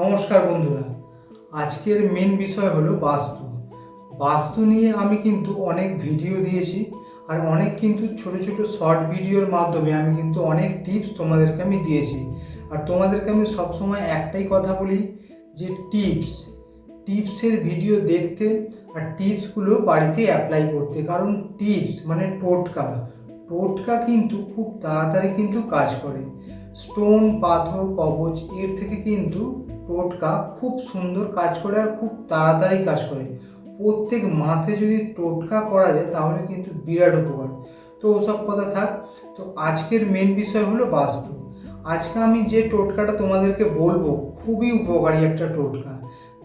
নমস্কার বন্ধুরা। আজকের মেন বিষয় হলো বাস্তু। বাস্তু নিয়ে আমি কিন্তু অনেক ভিডিও দিয়েছি আর অনেক কিন্তু ছোট ছোট শর্ট ভিডিওর মাধ্যমে আমি কিন্তু অনেক টিপস তোমাদেরকে আমি দিয়েছি। আর তোমাদেরকে আমি সবসময় একটাই কথা বলি যে টিপস টিপসের ভিডিও দেখতে আর টিপসগুলো বাড়িতে অ্যাপ্লাই করতে। কারণ টিপস মানে টোটকা। টোটকা কিন্তু খুব তাড়াতাড়ি কিন্তু কাজ করে। স্টোন পাথর, কবচ এর থেকে কিন্তু টোটকা খুব সুন্দর কাজ করে আর খুব তাড়াতাড়ি কাজ করে। প্রত্যেক মাসে যদি টোটকা করা যায় তাহলে কিন্তু বিরাট উপকার। তো ওসব কথা থাক, তো আজকের মেন বিষয় হলো বাস্তু। আজকে আমি যে টোটকাটা তোমাদেরকে বলব, খুবই উপকারী একটা টোটকা।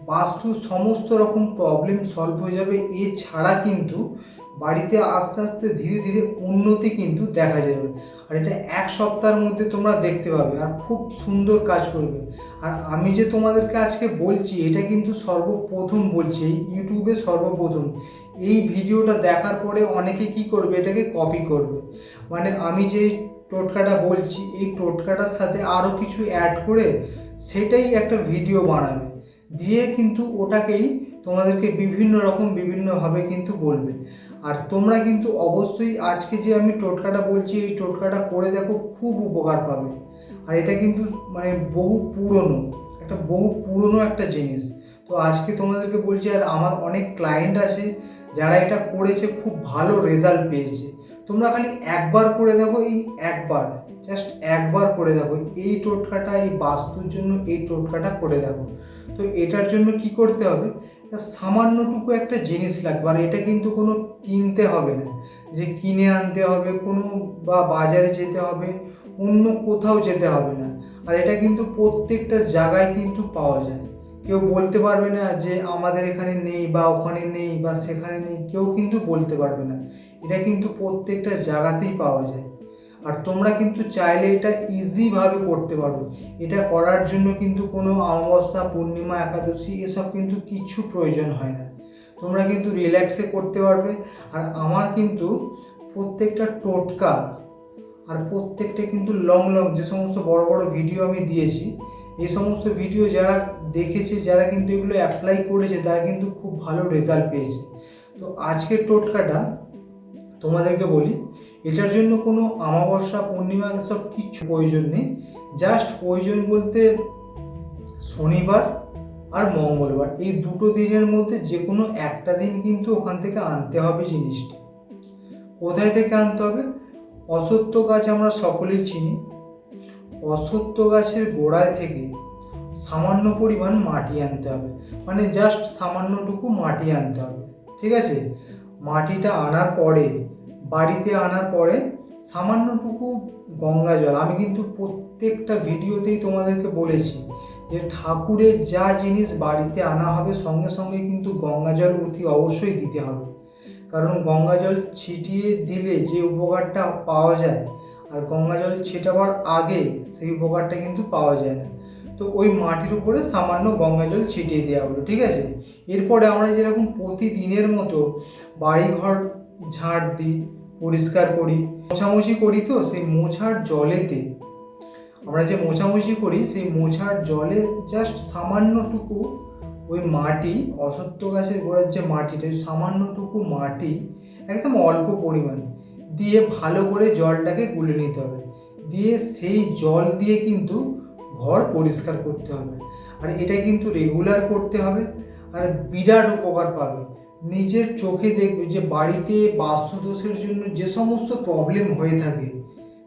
বাস্তু সমস্ত রকম প্রবলেম সলভ হয়ে যাবে। এছাড়া কিন্তু বাড়িতে আস্তে আস্তে ধীরে ধীরে উন্নতি কিন্তু দেখা যাবে। আর এটা এক সপ্তাহের মধ্যে তোমরা দেখতে পাবে আর খুব সুন্দর কাজ করবে। আর আমি যে তোমাদেরকে আজকে বলছি, এটা কিন্তু সর্বপ্রথম বলছি, এই ইউটিউবে সর্বপ্রথম। এই ভিডিওটা দেখার পরে অনেকে কি করবে, এটাকে কপি করবে। মানে আমি যেই টোটকাটা বলছি, এই টোটকাটার সাথে আরও কিছু অ্যাড করে সেটাই একটা ভিডিও বানাবে। দিয়ে কিন্তু ওটাকেই তোমাদেরকে বিভিন্ন রকম বিভিন্নভাবে কিন্তু বলবে। আর তোমরা কিন্তু অবশ্যই আজকে যে আমি টোটকাটা বলছি, এই টোটকাটা করে দেখো, খুব উপকার পাবে। আর এটা কিন্তু মানে বহু পুরনো, একটা বহু পুরনো একটা জিনিস। তো আজকে তোমাদেরকে বলছি, আর আমার অনেক ক্লায়েন্ট আছে, যারা এটা করেছে, খুব ভালো রেজাল্ট পেয়েছে। তোমরা খালি একবার করে দেখো, এই একবার জাস্ট একবার করে দেখো, এই টোটকাটা, এই বাস্তুর জন্য এই টোটকাটা করে দেখো। তো এটার জন্য কি করতে হবে? সামান্যটুকু একটা জিনিস লাগবে। আর এটা কিন্তু কোনো কিনতে হবে না। যে কিনে আনতে হবে, কোনো বা বাজারে যেতে হবে, অন্য কোথাও যেতে হবে না। আর এটা কিন্তু প্রত্যেকটা জায়গায় কিন্তু পাওয়া যায়। কেউ বলতে পারবে না যে আমাদের এখানে নেই বা ওখানে নেই বা সেখানে নেই। কেউ কিন্তু বলতে পারবে না। এটা কিন্তু প্রত্যেকটা জায়গাতেই পাওয়া যায়। আর তোমরা কিন্তু চাইলে এটা ইজিভাবে করতে পারো। এটা করার জন্য কিন্তু কোনো অমাবস্যা, পূর্ণিমা, একাদশী, এসব কিন্তু কিছু প্রয়োজন হয় না। তোমরা কিন্তু রিল্যাক্সে করতে পারবে। আর আমার কিন্তু প্রত্যেকটা টোটকা আর প্রত্যেকটা কিন্তু লং লং যে সমস্ত বড় বড় ভিডিও আমি দিয়েছি, এই সমস্ত ভিডিও যারা দেখেছে, যারা কিন্তু এগুলো অ্যাপ্লাই করেছে, তারা কিন্তু খুব ভালো রেজাল্ট পেয়েছে। তো আজকের টোটকাটা তোমাদেরকে বলি, এটার জন্য কোনো অমাবস্যা, পূর্ণিমা সব কিচ্ছু প্রয়োজন নেই। জাস্ট প্রয়োজন বলতে শনিবার আর মঙ্গলবার। এই দুটো দিনের মধ্যে যে কোনো একটা দিন কিন্তু ওখান থেকে আনতে হবে জিনিসটা। কোথায় থেকে আনতে হবে? অসত্য গাছ আমরা সকলেই চিনি। অসত্য গাছের গোড়ায় থেকে সামান্য পরিমাণ মাটি আনতে হবে। মানে জাস্ট সামান্যটুকু মাটি আনতে হবে। ঠিক আছে? মাটিটা আনার পরে, বাড়িতে আনার পরে সামান্যটুকু গঙ্গা জল। আমি কিন্তু প্রত্যেকটা ভিডিওতেই তোমাদেরকে বলেছি যে ঠাকুরের যা জিনিস বাড়িতে আনা হবে, সঙ্গে সঙ্গে কিন্তু গঙ্গা জল অতি অবশ্যই দিতে হবে। কারণ গঙ্গা জল ছিটিয়ে দিলে যে উপকারটা পাওয়া যায়, আর গঙ্গা জল ছেটাবার আগে সেই উপকারটা কিন্তু পাওয়া যায় না। তো ওই মাটির উপরে সামান্য গঙ্গা জল ছিটিয়ে দেওয়া হলো, ঠিক আছে? এরপরে আমরা যেরকম প্রতিদিনের মতো বাড়িঘর, ঝাড় দিই, পরিষ্কার করি, মোছামুছি করি তো, সেই মোছার জলেতে, আমরা যে মোছামুছি করি, সেই মোছার জলে জাস্ট সামান্যটুকু ওই মাটি অসত্য গাছের গোড়ার যে মাটিটা, ওই সামান্যটুকু মাটি একদম অল্প পরিমাণ দিয়ে ভালো করে জলটাকে গুলে নিতে হবে। দিয়ে সেই জল দিয়ে কিন্তু ঘর পরিষ্কার করতে হবে। আর এটা কিন্তু রেগুলার করতে হবে আর বিরাট উপকার পাবে। নিজের চোখে দেখবে যে বাড়িতে বাস্তুদোষের জন্য যে সমস্ত প্রবলেম হয়ে থাকে,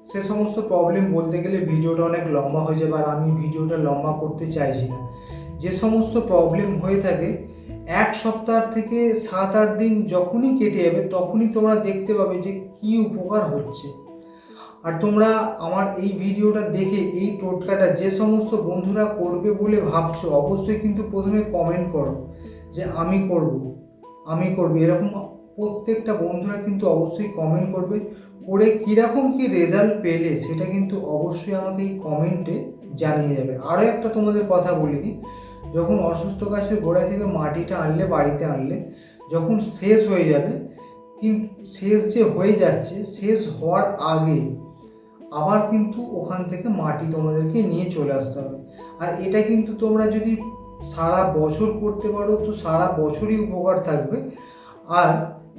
সে সমস্ত প্রবলেম বলতে গেলে ভিডিওটা অনেক লম্বা হয়ে যাবে আর আমি ভিডিওটা লম্বা করতে চাইছি না। যে সমস্ত প্রবলেম হয়ে থাকে, এক সপ্তাহ থেকে সাত আট দিন যখনই কেটে যাবে তখনই তোমরা দেখতে পাবে যে কী উপকার হচ্ছে। আর তোমরা আমার এই ভিডিওটা দেখে এই টোটকাটা যে সমস্ত বন্ধুরা করবে বলে ভাবছ, অবশ্যই কিন্তু প্রথমে কমেন্ট করো যে আমি করব আমি করব। এরকম প্রত্যেকটা বন্ধুরা কিন্তু অবশ্যই কমেন্ট করবে। করে কীরকম কী রেজাল্ট পেলে সেটা কিন্তু অবশ্যই আমাকে এই কমেন্টে জানিয়ে যাবে। আরও একটা তোমাদের কথা বলে দিই, যখন অসুস্থ গাছের গোড়া থেকে মাটিটা আনলে, বাড়িতে আনলে, যখন শেষ হয়ে যাবে, কিন্তু শেষ যে হয়ে যাচ্ছে, শেষ হওয়ার আগে আবার কিন্তু ওখান থেকে মাটি তোমাদেরকে নিয়ে চলে আসতে হবে। আর এটা কিন্তু তোমরা যদি সারা বছর করতে পারো, তো সারা বছরই উপকার থাকবে। আর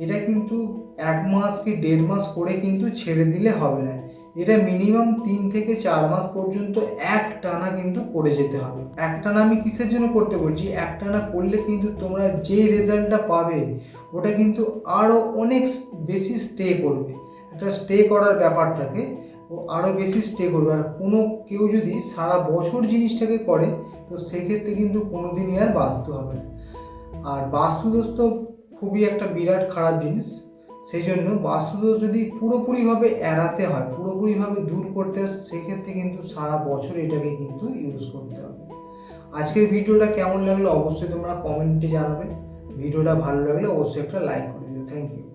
এটা কিন্তু এক মাস কি দেড় মাস করে কিন্তু ছেড়ে দিলে হবে না। এটা মিনিমাম তিন থেকে চার মাস পর্যন্ত এক টানা কিন্তু করে যেতে হবে। এক টানা আমি কিসের জন্য করতে বলছি? এক টানা করলে কিন্তু তোমরা যে রেজাল্টটা পাবে, ওটা কিন্তু আরও অনেক বেশি স্টে করবে। একটা স্টে করার ব্যাপার থাকে। ও আরও বেশি স্টে করবে। আর কোনো কেউ যদি সারা বছর জিনিসটাকে করে, তো সেক্ষেত্রে কিন্তু কোনো দিনই আর বাস্তু হবে না। আর বাস্তুদোষ তো খুবই একটা বিরাট খারাপ জিনিস। সেই জন্য বাস্তুদোষ যদি পুরোপুরিভাবে এড়াতে হয়, পুরোপুরিভাবে দূর করতে হয়, সেক্ষেত্রে কিন্তু সারা বছর এটাকে কিন্তু ইউজ করতে হবে। আজকের ভিডিওটা কেমন লাগল অবশ্যই তোমরা কমেন্টে জানাবে। ভিডিওটা ভালো লাগলে অবশ্যই একটা লাইক করে দিও। Thank you